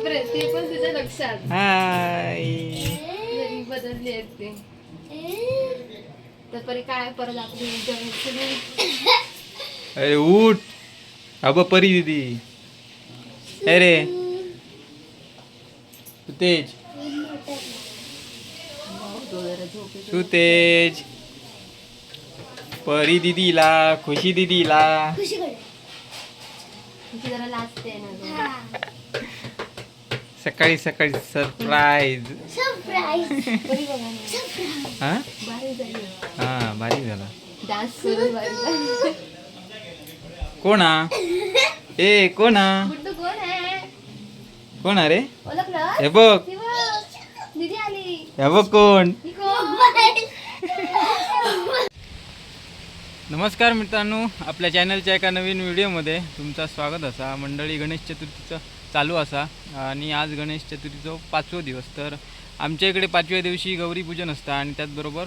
बापरे ते पण तुझ्या लक्षात. हाय. जरी बदलली आहेत ते. तर परी काय परत आपली सुरू. अरे उठ. अब परी दिदी. अरे सुतेज. सुतेज. परी दिदीला खुशी दिदीला. तिची जरा लाजते ना गं. सकाळी सकाळी सरप्राईज. हा? भारी झाली. हा कोण? ए कोण? हा कोण कोण हा रे हे बघ. हे बघ कोण? कोण? नमस्कार मित्रांनो. आपल्या चॅनलच्या एका नवीन व्हिडिओमध्ये तुमचं स्वागत असा. मंडळी गणेश चतुर्थीचं चालू असा. आणि आज गणेश चतुर्थीचो पाचवं दिवस. तर आमच्या इकडे पाचव्या दिवशी गौरी पूजन असतं आणि त्याचबरोबर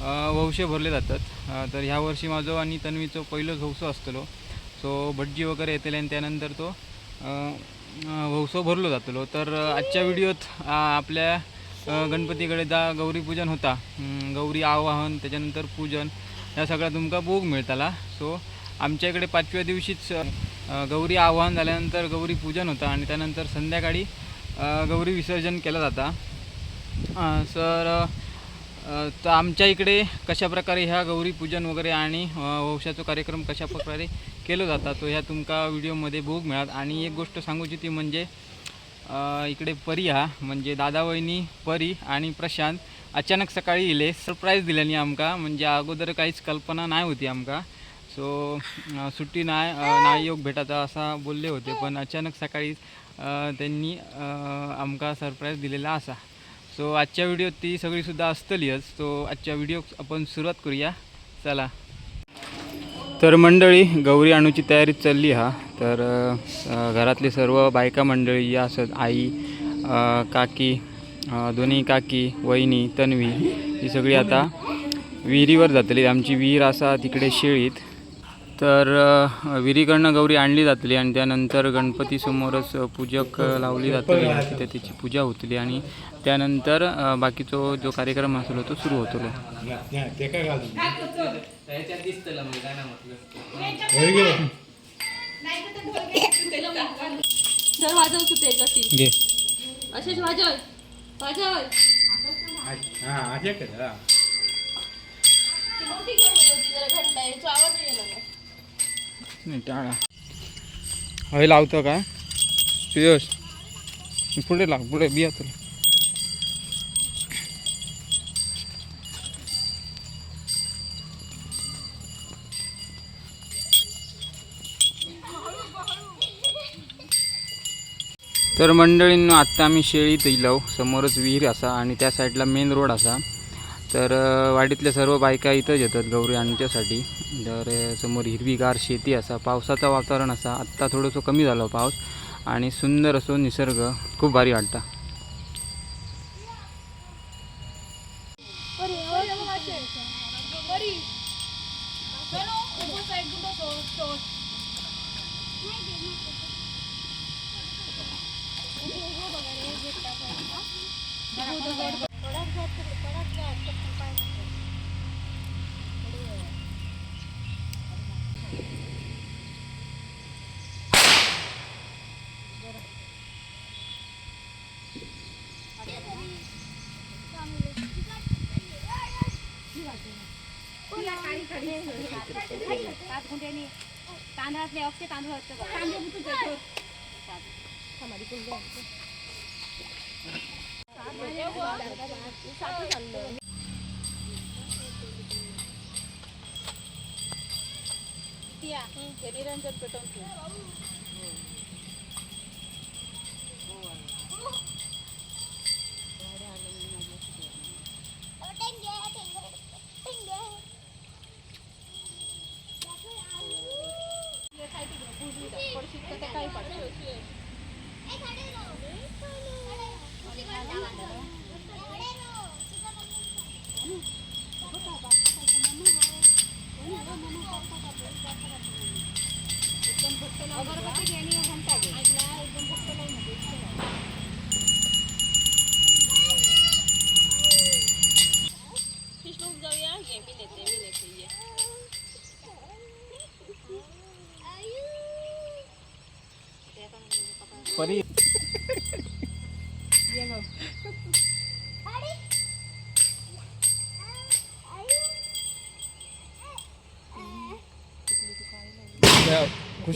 अं, वंशे भरले जातात. तर ह्या वर्षी माझं आणि तन्वीचं पहिलंच वंश असतलो. सो भटजी वगैरे येतले आणि त्यानंतर तो अं, भरलो जातलो. तर आजच्या व्हिडिओत आपल्या गणपतीकडे जा गौरी पूजन होता. गौरी आवाहन त्याच्यानंतर पूजन ह्या सगळ्या तुमका भोग मिळताला. सो आमच्या इकडे पाचव्या दिवशीच गौरी आवाहन झाल्यानंतर गौरी पूजन होतं आणि त्यानंतर संध्याकाळी गौरी विसर्जन केलं जातं. सर तर आमच्या इकडे कशाप्रकारे ह्या गौरी पूजन वगैरे आणि वंशाचा कार्यक्रम कशा प्रकारे केलं जातात तो ह्या तुमका व्हिडिओमध्ये भोग मिळात आणि एक गोष्ट सांगूची ती म्हणजे इकडे परी हा म्हणजे दादा वहिनी परी आणि प्रशांत अचानक सकाळी इले सरप्राईज दिल्यानी आमका म्हणजे अगोदर काहीच कल्पना नाही होती आमका. सो सुट्टी नाही अ, नाही योग भेटायचा असा बोलले होते पण अचानक सकाळी त्यांनी आमका सरप्राईज दिलेला असा. सो आजच्या व्हिडिओत ती सगळीसुद्धा असतलीच. सो आजच्या व्हिडिओ आपण सुरुवात करूया. चला. तर मंडळी गौरी आणूची तयारी चालली हा. तर घरातली सर्व बायका मंडळी या असत आई काकी दोन्ही काकी वहिनी तन्वी ही सगळी आता विहिरीवर जातली आमची विहीर असा तिकडे शेळीत. तर अ, विहिरीकडनं गौरी आणली जातली आणि त्यानंतर गणपतीसमोरच पूजक लावली जातली आणि तिथे त्याची पूजा होतली आणि त्यानंतर बाकीचो जो कार्यक्रम असलो तो सुरू होतो घे. असेच वाजव वाजव. नाही टाळा. हे लावतो काय सुयश पुढे लाव पुढे बिया तुला. तर मंडळींनो आत्ता आम्ही शेळीत येयलो समोरच विहीर असा आणि त्या साईडला मेन रोड असा. तर वाडीतल्या सर्व बायका इथंच येतात गौरी आणण्यासाठी. तर समोर हिरवीगार शेती असा पावसाचं वातावरण असा. आत्ता थोडंसं कमी झालं पाऊस आणि सुंदर असो निसर्ग. खूप भारी वाटतं. तांदळातले अक्षय तांदूळ असतं अगरबत्ती घेणी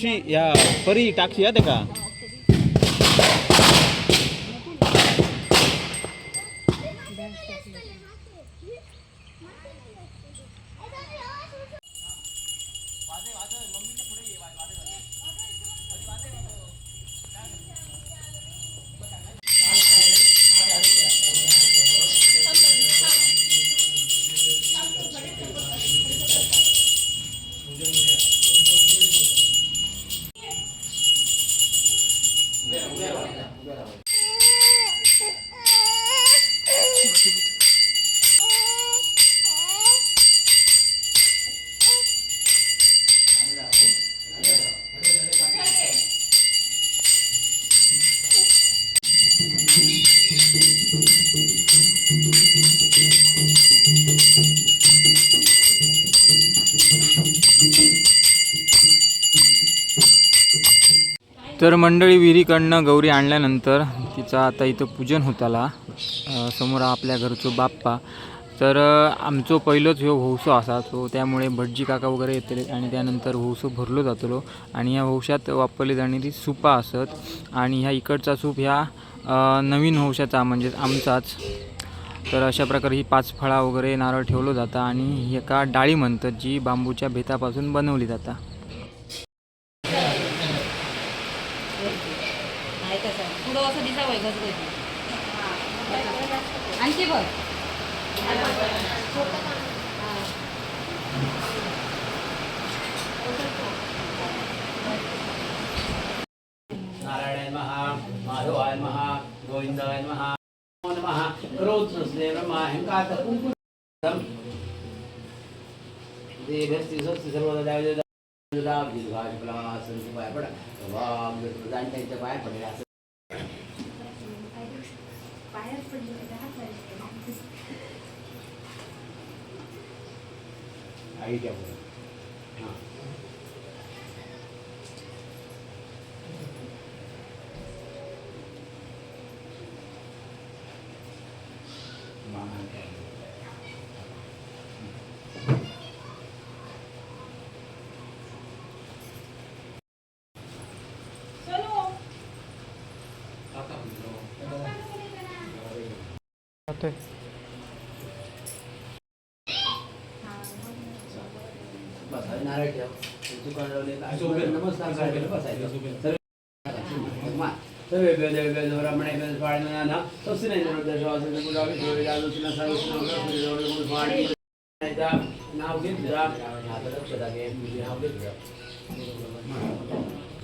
खुशी या परी टाक्षी येते का तर मंडळी विहिरीकडनं गौरी आणल्यानंतर तिचं आता इथं पूजन होताला. समोर आपल्या घरचो बाप्पा. तर आमचो पहिलोच ह्यो हौसो असा सो त्यामुळे भटजी काका वगैरे येतले आणि त्यानंतर हौसो भरलो जातलो. आणि ह्या हौशात वापरली जाणारी सुपा असत आणि ह्या इकडचा सूप ह्या नवीन हौशाचा म्हणजेच आमचाच. तर अशा प्रकारे ही पाच फळा वगैरे नारळ ठेवलं जातं आणि एका डाळी म्हणतात जी बांबूच्या भेतापासून बनवली जातात पुढं असं दिसावं वय घसघशी आणखी बघ नारायणाय महा माधवाय महा गोविंदाय महा महा नमः नसले ब्रह्मा अहंकार कुंकुम देवस्ति स्वस्ति सर्वदा दाविदा दाविदा दीर्घाय फला संत पाय पडा वाम जाणत्यांच्या पाय पडले असं आईच्या पुढे हां बस आणि नारळ ठेव दुकान लावले नमस्कार करायला बसायचं सर्व सर्वे वेद वेद ब्राह्मणे वेद स्वाळीना स्वस्ति नाही जरूर दर्शवासन गुलाबी ठेवले आलोचना नाव घेत नाव घेत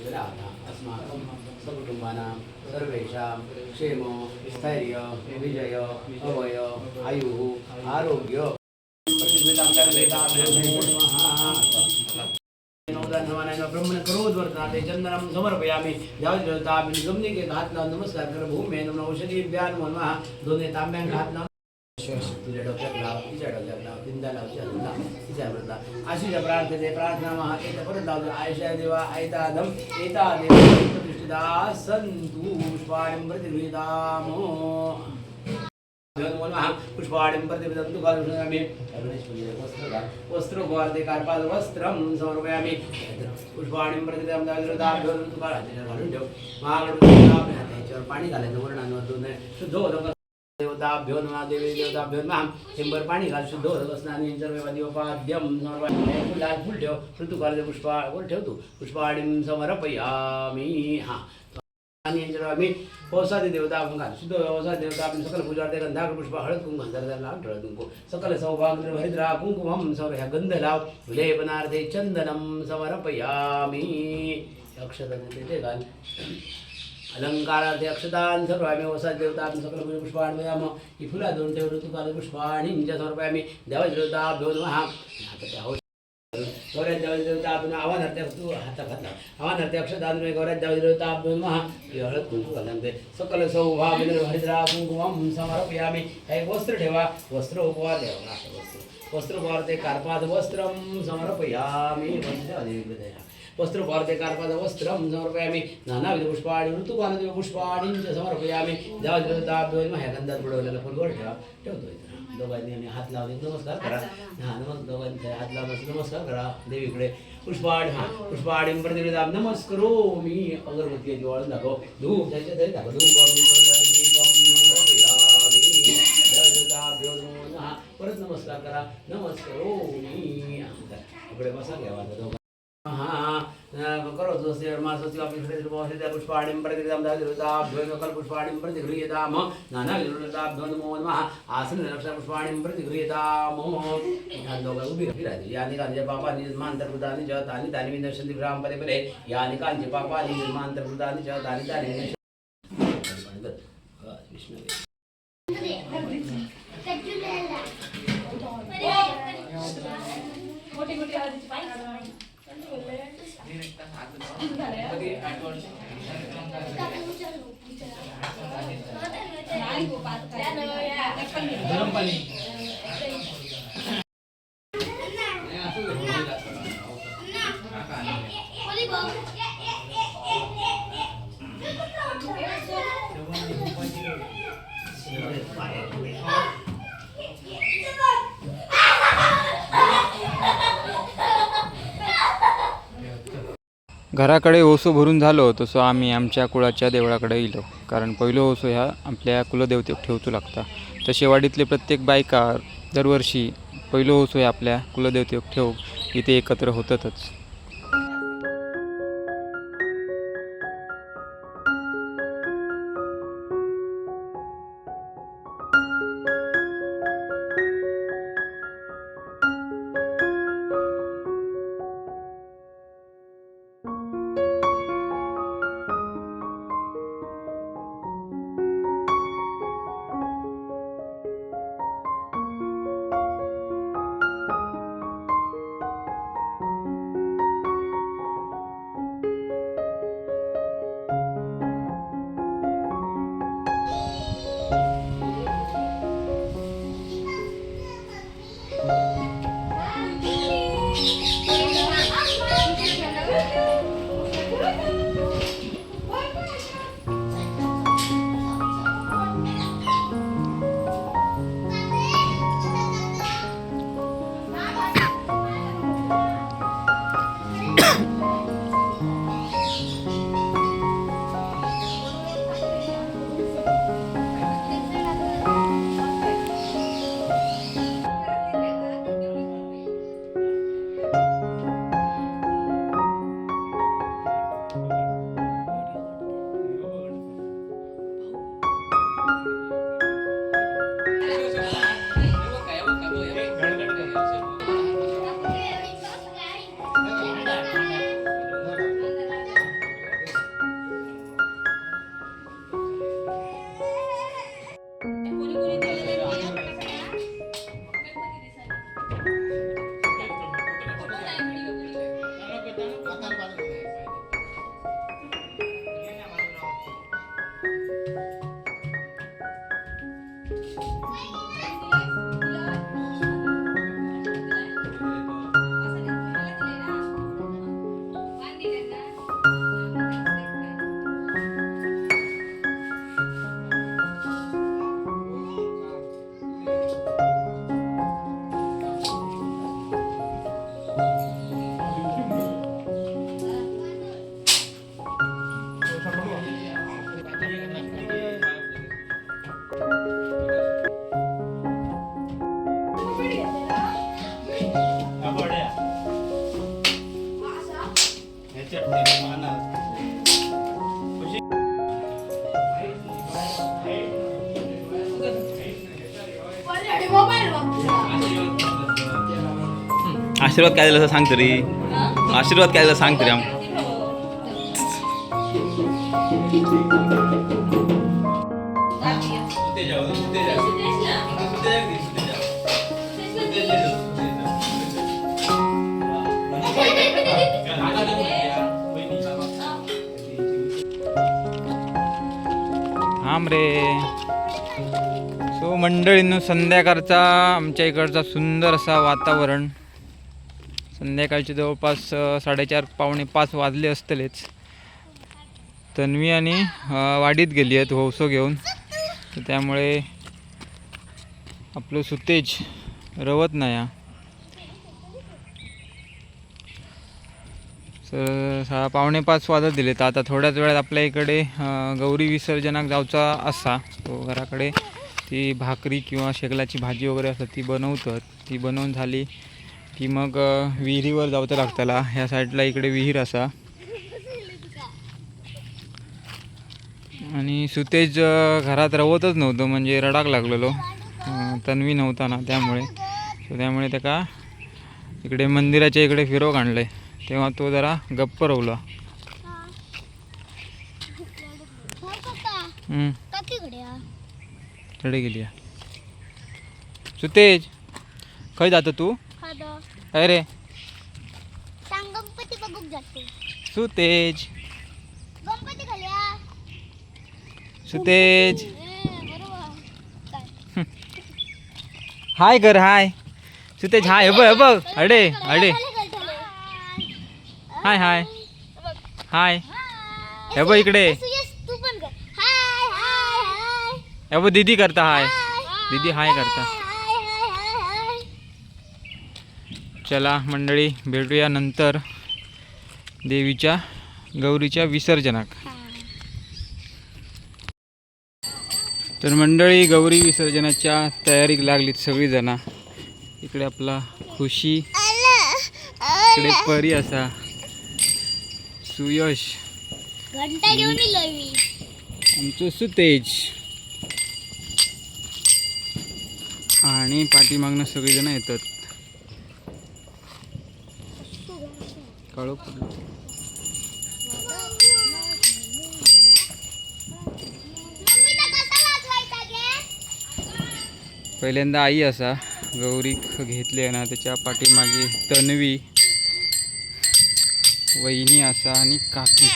घेतलं अस्माकं सकुटुंबानां सर्वेषां क्षेम स्थैर्य विजय अवय आयुः आरोग्य। ब्रह्मण करोद्वर्तनाते चंदनम समर्पयामि यावदेवताभिः गमनिके घातला नमस्कार। कर भूमे नम औषधी व्यान मनवा दोन्ही तांब्यां घातला तुझ्या डोक्यात लाव तिच्या डोक्यात लाव लाव अशीच्या प्रार्थने प्रार्थना महा एक परत लावतो आयशा देवा ऐता दम एता देवा प्रतिष्ठिता संतु पुष्पाणिं प्रतिगृहीतामो पुष्पाणिं प्रतिगृहीतं कालुषयामि वस्त्र गोर्धे कार्पाद वस्त्रं समर्पयामि। पुष्पाणिं प्रतिगृहीतं दाग्रदाभ्यो तुकाराच्या घालून देवी शंभर पाणी घाल शुद्ध होतं स्नानी सर्व लाल फुल ठेव ऋतुकाल पुष्पा ठेव तू. हा. आणि यांच्यावर आम्ही औषधी देवता आपण घाल. शुद्ध औषध देवता आपण सकल पूजा ते पुष्प हळद कुंकू गंधर्व लाव ठळद कुंकू. सकल सौभाग्य हरिद्रा कुंकुमम सौर ह्या गंध लाव. लेपनार्थे चंदनम समर्पयामि. ते घाल अलंकारार्थे अक्षतान् सर्वामि वसात् देवतां सकल पुष्पाणि वयामः ही फुला दोन ठेव ऋतुकाल पुष्पाणि च समर्पयामि देवदेवताभ्यो नमः। आता त्या गौऱ्या देवदेवता आपण आव्हानार्थे हाता घातला आव्हानार्थे अक्षतान् गौऱ्या देवदेवताभ्यो नमः। ही हळद कुंकू घालते सकल सौभाग्य हरिद्रा कुंकुमं समर्पयामि। काही वस्त्र ठेवा वस्त्र उपवार द्यावा वस्त्र। वस्त्र उपवार ते कार्पात वस्त्रं समर्पयामि वंदे वस्त्र भारते कार्पाद वस्त्र समर्पयामि नानाविध पुष्पाणि ऋतुकालदेव पुष्पाणीं च समर्पयामि दाभ्यो ह्या गंधात बुडवलेला फुलवर ठेवा ठेवतो इथं दोघांनी आम्ही हात लावले नमस्कार करा हा नमस् दोघांनी हात लावून नमस्कार करा देवीकडे पुष्पाड हा पुष्पाडीं दाब नमस्करो मी अगरबत्ती याची दाखव धूप त्याच्या तरी दाखव धूपम परत नमस्कार करा नमस्करो मी इकडे बसा घ्यावा दोघा हा करोतु सर्मासस्य वापिष्ठेश्वरमोहिते पुष्पाणिं प्रतिगृतं दादिरुताभ्योकल पुष्पाणिं प्रतिगृह्यताम नानाविरुलताभ्यो नमो नमः आसनरक्षपुष्पाणिं प्रतिगृह्यताम यानि कानि पापानि तानी तानी तानि दर्शन विनश्यन्ति राम परे परे यानि कानि पापानि निर्मान्तर्भूतानि च तानि तानि मोटी मोटी आदि पाई विनश्यन्ति विष्णु घराकडे ओसो भरून झालो तसो आम्ही आमच्या कुळाच्या देवळाकडे येलो कारण पहिलं ओसो ह्या आपल्या कुलदेवतेक ठेवचो लागता. तसे वाडीतले प्रत्येक बायका दरवर्षी पहिलं ओसो ह्या आपल्या कुलदेवतेक ठेव इथे एकत्र होतातच. आशीर्वाद काय दिला सांग तरी. आशीर्वाद काय दिला सांग तरी आम रे. सो मंडळींनो संध्याकाळचा आमच्या इकडचा सुंदर असा वातावरण. संध्याकाळचे जवळपास साडेचार पावणे पाच वाजले असतलेच. तन्वी आणि वाडीत गेली आहेत होवसो घेऊन. तर त्यामुळे आपलं सुतेज रवत नाही हा. तर सा पावणे पाच वाजत दिले तर आता थोड्याच वेळात आपल्या इकडे गौरी विसर्जनाक जावचा असा. तो घराकडे ती भाकरी किंवा शेगलाची भाजी वगैरे असतात ती बनवतात. ती बनवून झाली. की मग विहिरीवर जावचं लागताला. ह्या साईडला इकडे विहीर असा. आणि सुतेज घरात रवतच नव्हतं म्हणजे रडाक लागलेलो. तन्वी नव्हता ना त्यामुळे. सो त्यामुळे त्याका इकडे मंदिराच्या इकडे फिरव आणलं. आहे तेव्हा तो जरा गप्प रवला. थोडे गेली सुतेज खय जातो तू? काय रे? गणपती बघूक जातो. सुतेज. गणपती खाल्या सुतेज. बरोबर. हाय कर हाय. सुतेज हाय. हे बघ हे बघ. अडे अडे. हाय हाय. हाय. हे बघ इकडे. तू पण कर. हाय हाय हाय. हे बघ दीदी करता हाय. दीदी हाय करता हाय हाय हाय हाय चला मंडळी भेटूया नंतर देवीच्या गौरीच्या विसर्जनाक. तर मंडळी गौरी विसर्जनाच्या तयारीक लागलीत सगळीजणा. इकडे आपला खुशी इकडे परी असा सुयश आमचं सुतेज. आणि पाठीमागनं सगळीजण येतात. काळो पडलो. पहिल्यांदा आई असा गौरी घेतली ना त्याच्या पाठीमागे तन्वी वहिनी असा आणि काकी.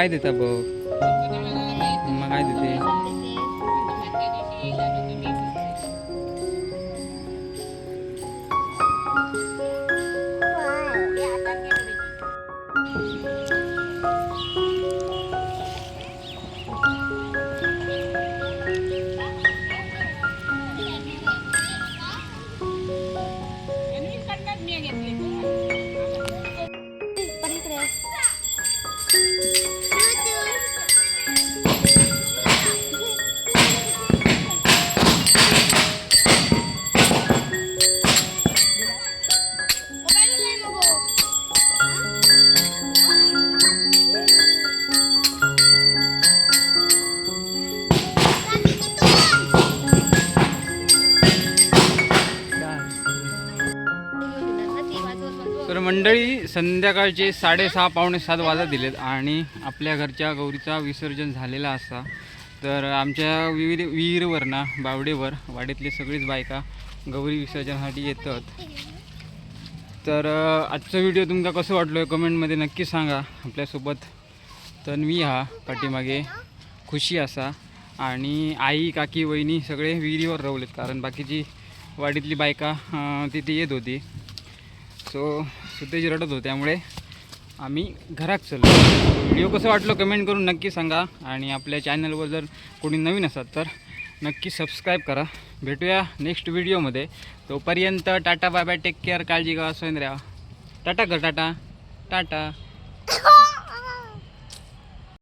काय देता बघ संध्याकाळचे साडेसहा पावणे सात वाजत दिलेत आणि आपल्या घरच्या गौरीचा विसर्जन झालेला असा. तर आमच्या विविध विहीरवर ना बावडेवर वाडीतले सगळीच बायका गौरी विसर्जनासाठी येतात. तर आजचा व्हिडिओ तुमका कसं वाटलो आहे कमेंटमध्ये नक्की सांगा. आपल्यासोबत तन्वी हा पाठीमागे खुशी असा आणि आई काकी वहिनी सगळे विहिरीवर रवलेत कारण बाकीची वाडीतली बायका तिथे येत होती. सो सुतेज रडत होते त्यामुळे आम्ही घरात चाललो. व्हिडिओ कसं वाटलं कमेंट करून नक्की सांगा आणि आपल्या चॅनलवर जर कोणी नवीन असाल तर नक्की सबस्क्राईब करा. भेटूया नेक्स्ट व्हिडिओमध्ये. तोपर्यंत Tata bye bye take care काळजी घ्या राहा. टाटा कर टाटा. टाटा.